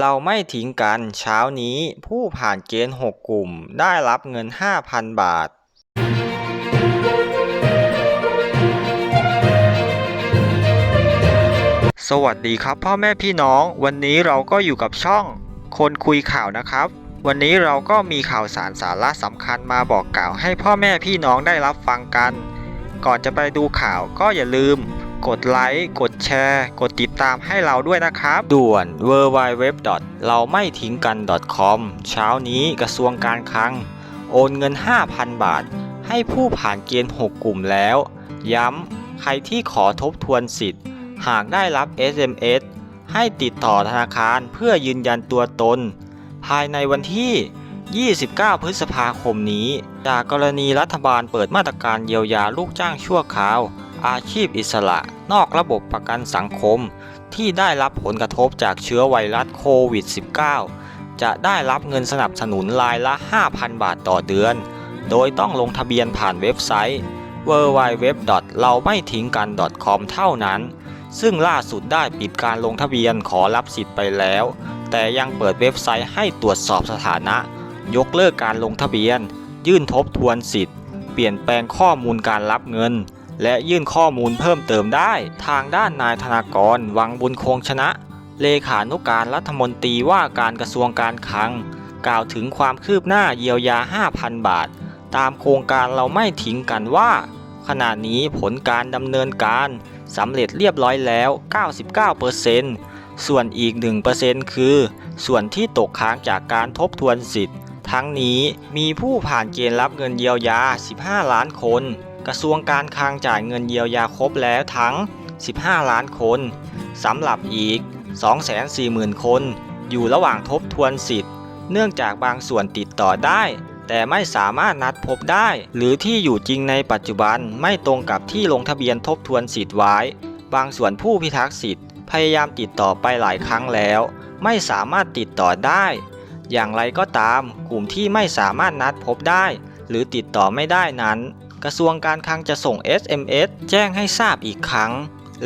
เราไม่ทิ้งกันเช้านี้ผู้ผ่านเกณฑ์ 6 กลุ่มได้รับเงิน 5,000 บาท สวัสดีครับพ่อแม่พี่น้อง วันนี้เราก็อยู่กับช่อง คนคุยข่าวนะครับ วันนี้เราก็มีข่าวสารสาระสำคัญมาบอกกล่าวให้พ่อแม่พี่น้องได้รับฟังกัน ก่อนจะไปดูข่าวก็อย่าลืม กดไลค์ กดแชร์ กดติดตามให้เราด้วยนะครับ ด่วน w w w เราไม่ทิ้งกัน .com เช้านี้กระทรวงการคลัง โอนเงิน 5,000 บาท ให้ผู้ผ่านเกณฑ์ 6 กลุ่มแล้ว ย้ำ ใครที่ขอทบทวนสิทธิ์ หากได้รับ SMS ให้ติดต่อธนาคารเพื่อยืนยันตัวตน ภายในวันที่ 29 พฤษภาคมนี้ จากกรณีรัฐบาลเปิดมาตรการเยียวยาลูกจ้างชั่วคราว อาชีพอิสระนอกระบบประกันสังคม ที่ได้รับผลกระทบจากเชื้อไวรัสโควิด -19 จะได้รับเงินสนับสนุนรายละ 5,000 บาทต่อเดือน โดยต้องลงทะเบียนผ่านเว็บไซต์ w w w เราไม่ทิ้งกัน .com เท่านั้น ซึ่งล่าสุดได้ปิดการลงทะเบียนขอรับสิทธิ์ไปแล้ว แต่ยังเปิดเว็บไซต์ให้ตรวจสอบสถานะ ยกเลิกการลงทะเบียน ยื่นทบทวนสิทธิ์ เปลี่ยนแปลงข้อมูลการรับเงิน และยื่นข้อมูลเพิ่มเติมได้ ทางด้านนายธนากร วังบุญคงชนะ เลขานุการรัฐมนตรีว่าการกระทรวงการคลัง กล่าวถึงความคืบหน้าเยียวยา 5,000 บาท ตามโครงการเราไม่ทิ้งกันว่า ขณะนี้ผลการดำเนินการสำเร็จเรียบร้อยแล้ว 99%ส่วนอีก 1%คือ ส่วนที่ตกค้างจากการทบทวนสิทธิ์ ทั้งนี้มีผู้ผ่านเกณฑ์รับเงินเยียวยา 15 ล้านคน กระทรวงการคลังจ่ายเงินเยียวยาครบแล้วทั้ง 15 ล้านคนสำหรับอีก 240,000 คน อยู่ระหว่างทบทวนสิทธิ์ เนื่องจากบางส่วนติดต่อได้ แต่ไม่สามารถนัดพบได้ หรือที่อยู่จริงในปัจจุบันไม่ตรงกับที่ลงทะเบียนทบทวนสิทธิ์ไว้ บางส่วนผู้พิทักษ์สิทธิ์ พยายามติดต่อไปหลายครั้งแล้ว ไม่สามารถติดต่อได้ อย่างไรก็ตาม กลุ่มที่ไม่สามารถนัดพบได้ หรือติดต่อไม่ได้นั้น กระทรวงการคลังจะส่ง SMS แจ้งให้ทราบอีกครั้ง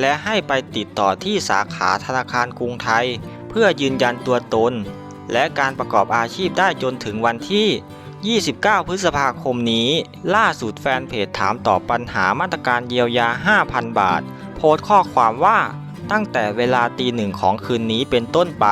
และให้ไปติดต่อที่สาขาธนาคารกรุงไทย เพื่อยืนยันตัวตน และการประกอบอาชีพได้จนถึงวันที่ 29 พฤษภาคมนี้ ล่าสุดแฟนเพจถามตอบปัญหามาตรการเยียวยา 5,000 บาท โพสต์ข้อความว่าตั้งแต่เวลาตีหนึ่งของคืนนี้เป็นต้นไป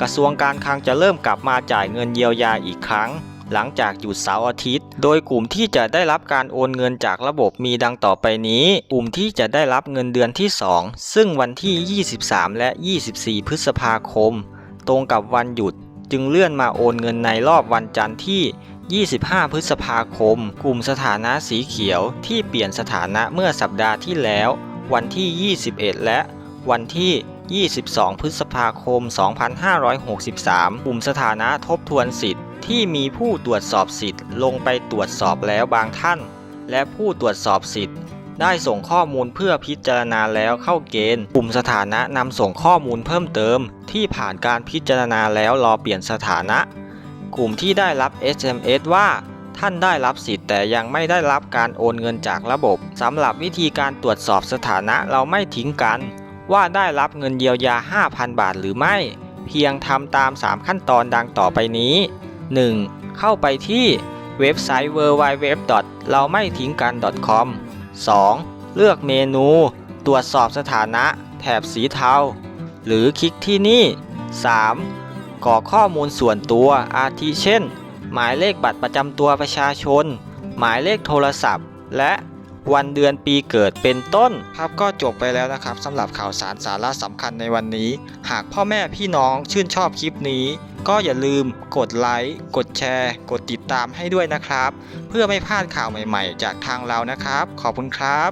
กระทรวงการคลังจะเริ่มกลับมาจ่ายเงินเยียวยาอีกครั้ง หลังจากหยุดเสาร์อาทิตย์ โดยกลุ่มที่จะได้รับการโอนเงินจากระบบมีดังต่อไปนี้ กลุ่มที่จะได้รับเงินเดือนที่ 2 ซึ่งวันที่ 23 และ 24 พฤษภาคม ตรงกับวันหยุด จึงเลื่อนมาโอนเงินในรอบวันจันทร์ที่ 25 พฤษภาคม กลุ่มสถานะสีเขียวที่เปลี่ยนสถานะเมื่อสัปดาห์ที่แล้ว วันที่ 21 และวันที่22 พฤษภาคม 2563 กลุ่มสถานะทบทวนสิทธิ์ ที่มีผู้ตรวจสอบสิทธิ์ลงไปตรวจสอบแล้วบางท่าน และผู้ตรวจสอบสิทธิ์ ได้ส่งข้อมูลเพื่อพิจารณาแล้วเข้าเกณฑ์กลุ่มสถานะนำส่งข้อมูลเพิ่มเติม ที่ผ่านการพิจารณาแล้วรอเปลี่ยนสถานะ กลุ่มที่ได้รับ SMS ว่าท่านได้รับสิทธิ์แต่ยังไม่ได้รับการโอนเงินจากระบบสำหรับวิธีการตรวจสอบสถานะเราไม่ทิ้งกัน ว่าได้รับเงินเยียวยา 5,000 บาทหรือไม่ เพียงทำตาม 3 ขั้นตอนดังต่อไปนี้ 1. เข้าไปที่เว็บไซต์ www. เราไม่ทิ้งกัน .com 2. เลือกเมนู ตรวจสอบสถานะ แถบสีเทา หรือคลิกที่นี่ 3. กรอกข้อมูลส่วนตัวอาทิเช่น หมายเลขบัตรประจำตัวประชาชน หมายเลขโทรศัพท์ และ วันเดือนปีเกิดเป็นต้น ครับก็จบไปแล้วนะครับสำหรับข่าวสารสาระสำคัญในวันนี้ หากพ่อแม่พี่น้องชื่นชอบคลิปนี้ ก็อย่าลืมกดไลค์กดแชร์ กดติดตามให้ด้วยนะครับ เพื่อไม่พลาดข่าวใหม่ ๆ จากทางเรานะครับ ขอบคุณครับ